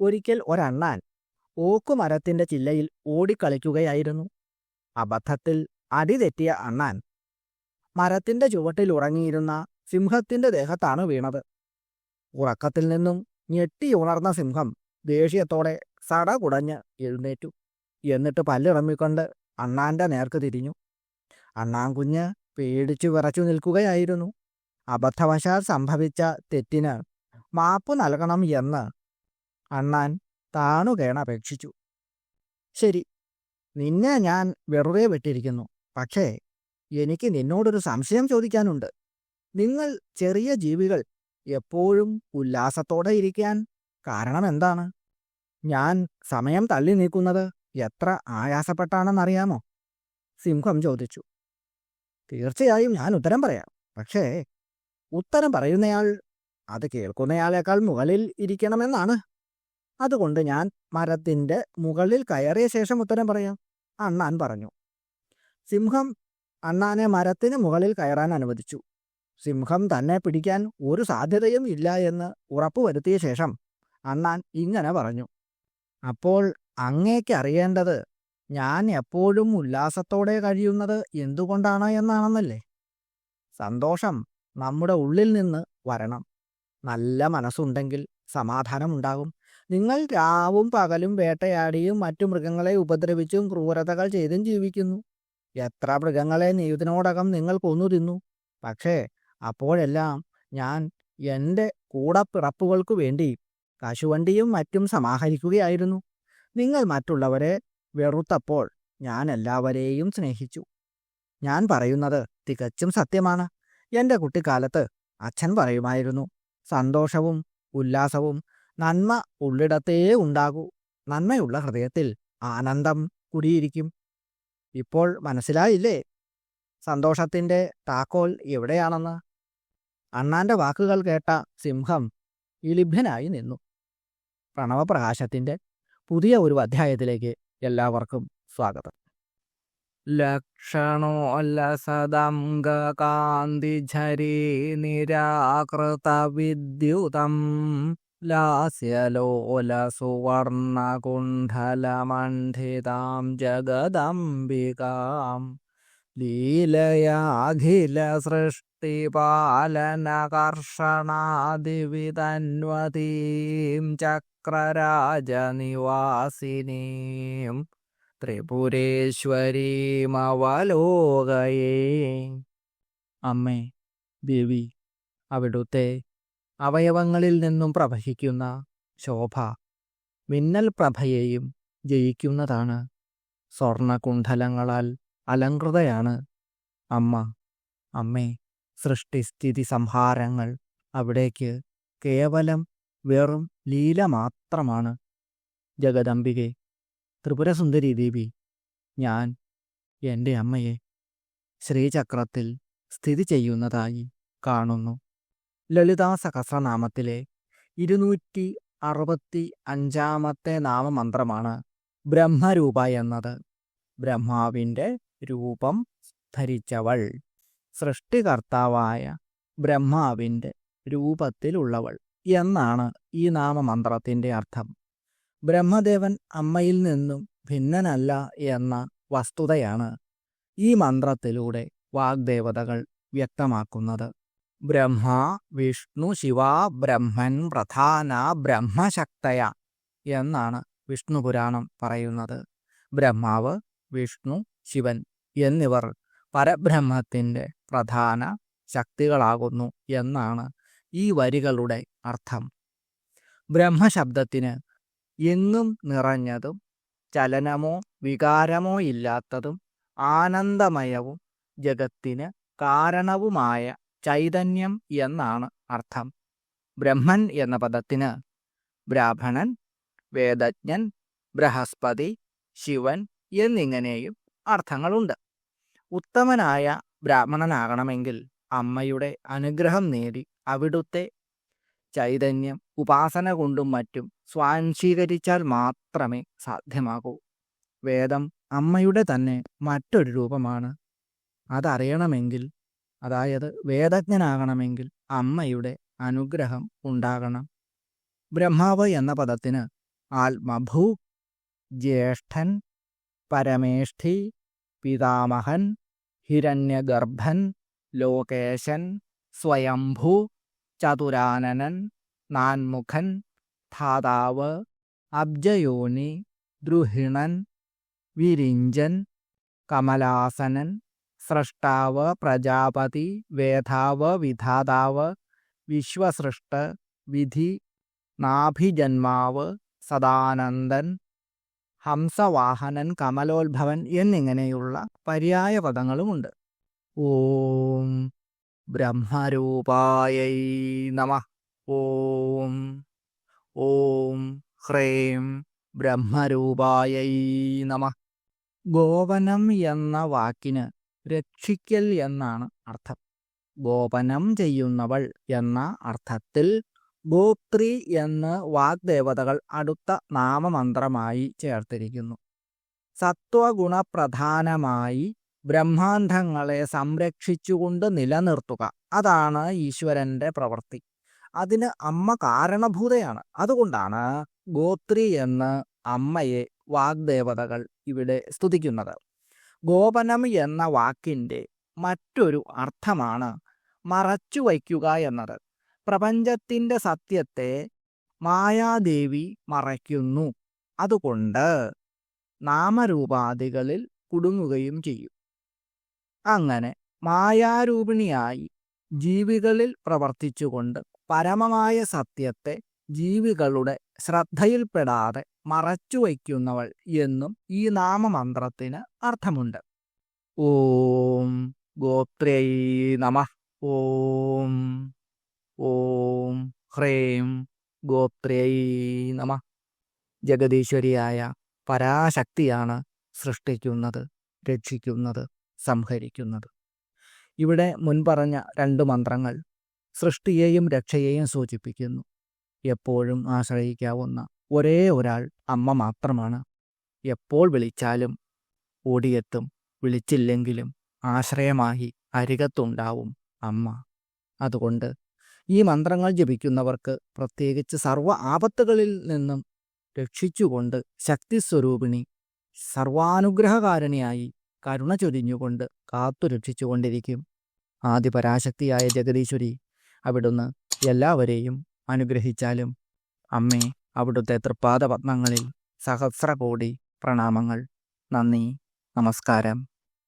ഒരിക്കൽ ഒരണ്ണാൻ ഓക്കുമരത്തിന്റെ ചില്ലയിൽ ഓടിക്കളിക്കുകയായിരുന്നു. അബദ്ധത്തിൽ അടിതെറ്റിയ അണ്ണാൻ മരത്തിന്റെ ചുവട്ടിൽ ഉറങ്ങിയിരുന്ന സിംഹത്തിന്റെ ദേഹത്താണ് വീണത്. ഉറക്കത്തിൽ നിന്നും ഞെട്ടിയുണർന്ന സിംഹം ദേഷ്യത്തോടെ സട കുടഞ്ഞ് എഴുന്നേറ്റു. എന്നിട്ട് പല്ലിറമ്മിക്കൊണ്ട് അണ്ണാന്റെ നേർക്ക് തിരിഞ്ഞു. അണ്ണാൻകുഞ്ഞ് പേടിച്ചു വിറച്ചു നിൽക്കുകയായിരുന്നു. അബദ്ധവശാൽ സംഭവിച്ച തെറ്റിന് മാപ്പ് നൽകണം എന്ന് അണ്ണാൻ താണുകേണപേക്ഷിച്ചു ശരി നിന്നെ ഞാൻ വെറുതെ വിട്ടിരിക്കുന്നു. പക്ഷേ എനിക്ക് നിന്നോടൊരു സംശയം ചോദിക്കാനുണ്ട്. നിങ്ങൾ ചെറിയ ജീവികൾ എപ്പോഴും ഉല്ലാസത്തോടെ ഇരിക്കാൻ കാരണം എന്താണ്? ഞാൻ സമയം തള്ളി നീക്കുന്നത് എത്ര ആയാസപ്പെട്ടാണെന്നറിയാമോ? സിംഹം ചോദിച്ചു. തീർച്ചയായും ഞാൻ ഉത്തരം പറയാം. പക്ഷേ ഉത്തരം പറയുന്നയാൾ അത് കേൾക്കുന്നയാളേക്കാൾ മുകളിൽ ഇരിക്കണമെന്നാണ്. അതുകൊണ്ട് ഞാൻ മരത്തിന്റെ മുകളിൽ കയറിയ ശേഷം ഉത്തരം പറയാം. അണ്ണാൻ പറഞ്ഞു. സിംഹം അണ്ണാനെ മരത്തിന് മുകളിൽ കയറാൻ അനുവദിച്ചു. സിംഹം തന്നെ പിടിക്കാൻ ഒരു സാധ്യതയും ഇല്ല എന്ന് ഉറപ്പുവരുത്തിയ ശേഷം അണ്ണാൻ ഇങ്ങനെ പറഞ്ഞു. അപ്പോൾ അങ്ങേക്ക് അറിയേണ്ടത് ഞാൻ എപ്പോഴും ഉല്ലാസത്തോടെ കഴിയുന്നത് എന്തുകൊണ്ടാണ് എന്നാണെന്നല്ലേ? സന്തോഷം നമ്മുടെ ഉള്ളിൽ നിന്ന് വരണം. നല്ല മനസ്സുണ്ടെങ്കിൽ സമാധാനമുണ്ടാകും. നിങ്ങൾ രാവും പകലും വേട്ടയാടിയും മറ്റു മൃഗങ്ങളെ ഉപദ്രവിച്ചും ക്രൂരതകൾ ചെയ്തും ജീവിക്കുന്നു. എത്ര മൃഗങ്ങളെ നീതിനോടകം നിങ്ങൾ കൊന്നു തിന്നു. പക്ഷേ അപ്പോഴെല്ലാം ഞാൻ എന്റെ കൂടപ്പിറപ്പുകൾക്കു വേണ്ടി കശുവണ്ടിയും മറ്റും സമാഹരിക്കുകയായിരുന്നു. നിങ്ങൾ മറ്റുള്ളവരെ വെറുത്തപ്പോൾ ഞാൻ എല്ലാവരെയും സ്നേഹിച്ചു. ഞാൻ പറയുന്നത് തികച്ചും സത്യമാണ്. എന്റെ കുട്ടിക്കാലത്ത് അച്ഛൻ പറയുമായിരുന്നു സന്തോഷവും ഉല്ലാസവും നന്മ ഉള്ളിടത്തേ ഉണ്ടാകൂ. നന്മയുള്ള ഹൃദയത്തിൽ ആനന്ദം കുടിയിരിക്കും. ഇപ്പോൾ മനസ്സിലായില്ലേ? സന്തോഷത്തിന്റെ താക്കോൽ എവിടെയാണെന്ന്? അണ്ണാന്റെ വാക്കുകൾ കേട്ട സിംഹം ഇളിഭ്യനായി നിന്നു. പ്രണവപ്രകാശത്തിന്റെ പുതിയ ഒരു അധ്യായത്തിലേക്ക് എല്ലാവർക്കും സ്വാഗതം. ലക്ഷണോല്ലസദംഗകാന്തിఝരീ നിരാകൃത വിദ്യുതം ജഗദംബികാം. ലീലയാഖില സൃഷ്ടിപാലനകർഷണാദിവിതന്വതീം ചക്രരാജനിവാസിനീം ത്രിപുരേശ്വരീമവലോകയേ. അമ്മേ ദേവി അവിടുത്തെ അവയവങ്ങളിൽ നിന്നും പ്രവഹിക്കുന്ന ശോഭ മിന്നൽ പ്രഭയെയും ജയിക്കുന്നതാണ്. സ്വർണകുണ്ഠലങ്ങളാൽ അലങ്കൃതയാണ് അമ്മ. അമ്മേ സൃഷ്ടിസ്ഥിതി സംഹാരങ്ങൾ അവിടേക്ക് കേവലം വെറും ലീല മാത്രമാണ്. ജഗദംബികെ ത്രിപുരസുന്ദരി ദേവി ഞാൻ എന്റെ അമ്മയെ ശ്രീചക്രത്തിൽ സ്ഥിതി ചെയ്യുന്നതായി കാണുന്നു. ലളിതാ സഹസ്രനാമത്തിലെ ഇരുന്നൂറ്റി അറുപത്തി അഞ്ചാമത്തെ നാമമന്ത്രമാണ് ബ്രഹ്മരൂപ എന്നത്. ബ്രഹ്മാവിന്റെ രൂപം ധരിച്ചവൾ. സൃഷ്ടികർത്താവായ ബ്രഹ്മാവിന്റെ രൂപത്തിലുള്ളവൾ എന്നാണ് ഈ നാമമന്ത്രത്തിന്റെ അർത്ഥം. ബ്രഹ്മദേവൻ അമ്മയിൽ നിന്നും ഭിന്നനല്ല എന്ന വസ്തുതയാണ് ഈ മന്ത്രത്തിലൂടെ വാഗ്ദേവതകൾ വ്യക്തമാക്കുന്നത്. ബ്രഹ്മ വിഷ്ണു ശിവ ബ്രഹ്മൻ പ്രധാന ബ്രഹ്മശക്തയ എന്നാണ് വിഷ്ണു പുരാണം പറയുന്നത്. ബ്രഹ്മാവ് വിഷ്ണു ശിവൻ എന്നിവർ പരബ്രഹ്മത്തിന്റെ പ്രധാന ശക്തികളാകുന്നു എന്നാണ് ഈ വരികളുടെ അർത്ഥം. ബ്രഹ്മശബ്ദത്തിന് എങ്ങും നിറഞ്ഞതും ചലനമോ വികാരമോ ഇല്ലാത്തതും ആനന്ദമയവും ജഗത്തിന് കാരണവുമായ ചൈതന്യം എന്നാണ് അർത്ഥം. ബ്രഹ്മൻ എന്ന പദത്തിന് ബ്രാഹ്മണൻ വേദജ്ഞൻ ബൃഹസ്പതി ശിവൻ എന്നിങ്ങനെയും അർത്ഥങ്ങളുണ്ട്. ഉത്തമനായ ബ്രാഹ്മണനാകണമെങ്കിൽ അമ്മയുടെ അനുഗ്രഹം നേടി അവിടുത്തെ ചൈതന്യം ഉപാസന കൊണ്ടും മറ്റും സ്വാംശീകരിച്ചാൽ മാത്രമേ സാധ്യമാകൂ. വേദം അമ്മയുടെ തന്നെ മറ്റൊരു രൂപമാണ്. അതറിയണമെങ്കിൽ അതായത് വേദജ്ഞനാകണമെങ്കിൽ അമ്മയുടെ അനുഗ്രഹം ഉണ്ടാകണം. ബ്രഹ്മാവ് എന്ന പദത്തിന് ആത്മഭൂ ജ്യേഷ്ഠൻ പരമേഷ്ഠി പിതാമഹൻ ഹിരണ്യഗർഭൻ ലോകേശൻ സ്വയംഭൂ ചതുരാനനൻ നാൻമുഖൻ ധാതാവ് അബ്ജയോനി ദ്രുഹിണൻ വിരിഞ്ചൻ കമലാസനൻ സ്രഷ്ടാവ് പ്രജാപതി വേധാവ് വിധാതാവ് വിശ്വസൃഷ്ട വിധി നാഭിജന്മാവ് സദാനന്ദൻ ഹംസവാഹനൻ കമലോത്ഭവൻ എന്നിങ്ങനെയുള്ള പര്യായ പദങ്ങളുമുണ്ട്. ഓം ബ്രഹ്മരൂപായൈ നമ. ഓം ഓം ഹ്രേം ബ്രഹ്മരൂപായൈ നമ. ഗോവനം എന്ന വാക്കിന് രക്ഷിക്കൽ എന്നാണ് അർത്ഥം. ഗോപനം ചെയ്യുന്നവൾ എന്ന അർത്ഥത്തിൽ ഗോത്രി എന്ന് വാഗ്ദേവതകൾ അടുത്ത നാമമന്ത്രമായി ചേർത്തിരിക്കുന്നു. സത്വഗുണപ്രധാനമായി ബ്രഹ്മാണ്ഡങ്ങളെ സംരക്ഷിച്ചുകൊണ്ട് നിലനിർത്തുക. അതാണ് ഈശ്വരന്റെ പ്രവൃത്തി. അതിന് അമ്മ കാരണഭൂതയാണ്. അതുകൊണ്ടാണ് ഗോത്രി എന്ന് അമ്മയെ വാഗ്ദേവതകൾ ഇവിടെ സ്തുതിക്കുന്നത്. ഗോപനം എന്ന വാക്കിന്റെ മറ്റൊരു അർത്ഥമാണ് മറച്ചു വയ്ക്കുക എന്നത്. പ്രപഞ്ചത്തിന്റെ സത്യത്തെ മായാദേവി മറയ്ക്കുന്നു. അതുകൊണ്ട് നാമരൂപാദികളിൽ കുടുങ്ങുകയും ചെയ്യും. അങ്ങനെ മായാരൂപിണിയായി ജീവികളിൽ പ്രവർത്തിച്ചുകൊണ്ട് പരമമായ സത്യത്തെ ജീവികളുടെ ശ്രദ്ധയിൽപ്പെടാതെ മറച്ചു വയ്ക്കുന്നവൾ എന്നും ഈ നാമമന്ത്രത്തിന് അർത്ഥമുണ്ട്. ഓം ഗോത്രൈ നമ. ഓം ഓം ഹ്രേം ഗോത്രൈ നമ. ജഗദീശ്വരിയായ പരാശക്തിയാണ് സൃഷ്ടിക്കുന്നത് രക്ഷിക്കുന്നത് സംഹരിക്കുന്നത്. ഇവിടെ മുൻപറഞ്ഞ രണ്ട് മന്ത്രങ്ങൾ സൃഷ്ടിയെയും രക്ഷയെയും സൂചിപ്പിക്കുന്നു. എപ്പോഴും ആശ്രയിക്കാവുന്ന ഒരേ ഒരാൾ അമ്മ മാത്രമാണ്. എപ്പോൾ വിളിച്ചാലും ഓടിയെത്തും. വിളിച്ചില്ലെങ്കിലും ആശ്രയമായി അരികത്തുണ്ടാവും അമ്മ. അതുകൊണ്ട് ഈ മന്ത്രങ്ങൾ ജപിക്കുന്നവർക്ക് പ്രത്യേകിച്ച് സർവ ആപത്തുകളിൽ നിന്നും രക്ഷിച്ചുകൊണ്ട് ശക്തി സ്വരൂപിണി സർവാനുഗ്രഹകാരണിയായി കരുണ ചൊരിഞ്ഞുകൊണ്ട് കാത്തു രക്ഷിച്ചുകൊണ്ടിരിക്കും. ജഗദീശ്വരി അവിടുന്ന് എല്ലാവരെയും അനുഗ്രഹിച്ചാലും അമ്മേ അവിടുത്തെ തൃപ്പാദപത്മങ്ങളിൽ സഹസ്രകോടി പ്രണാമങ്ങൾ. നന്ദി നമസ്കാരം.